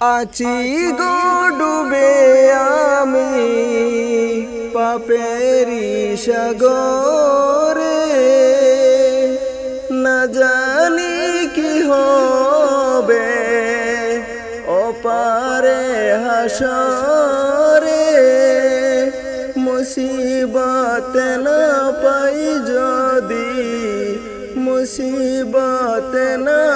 আছি গো ডুবে আমি পাপেরি সাগরে। না জানি কি হবে ওপারে হাসরে। মুসিবত না পাই যদি, মুসিবত না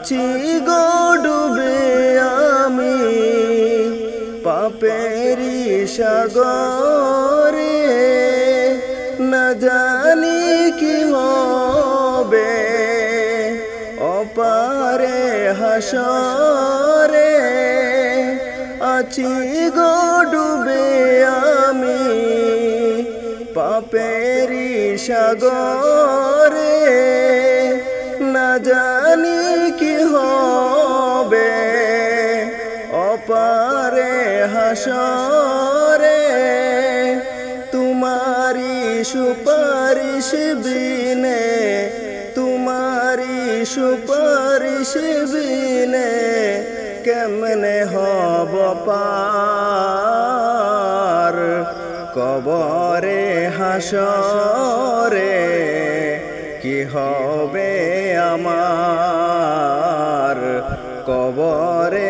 আছি ডুবে আমি। পাপেরি সাগরে না জানি কি হবে। অপারে হাসরে আছি গো ডুবে আমি। পাপেরি সাগরে হাসরে তোমারি সুপারিশ বিনে, তোমারি সুপারিশ বিনে কেমনে হব পার? কবরে হাসরে কি হবে আমার? কবরে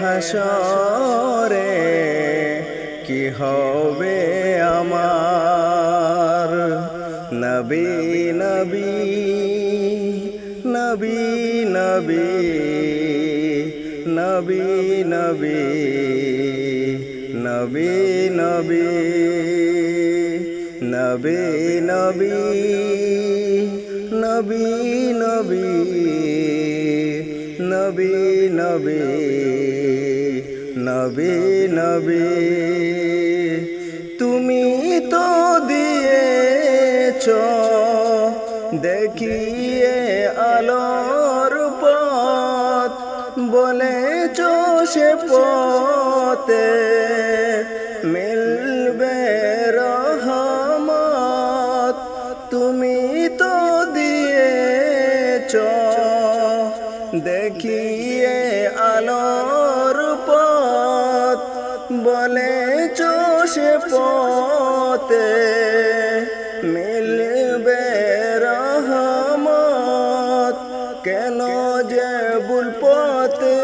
হাসরে কি হবে আমার নবী নবী নবী নবী নবী নবী নবী নবী নবী নবী নবী নবী নবী নবী নবী নবী, তুমি তো দিয়ে দিয়েছ। দেখিয়ে আলোর পথ, বলেছ সে পথে মিলবে রহমত। তুমি তো দিয়েছ। দেখিয়ে আলোর পথে মিলবে রহমত। কেন যে ভুল পথে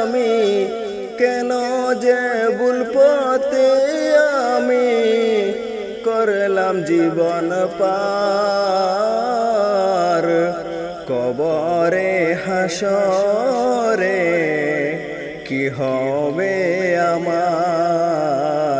আমি, কেন যে ভুল পথে আমি করলাম জীবন পার। কবরে, হাসরে কি হবে আমার?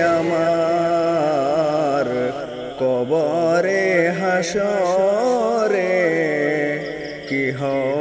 কবরে হাসরে কি হবে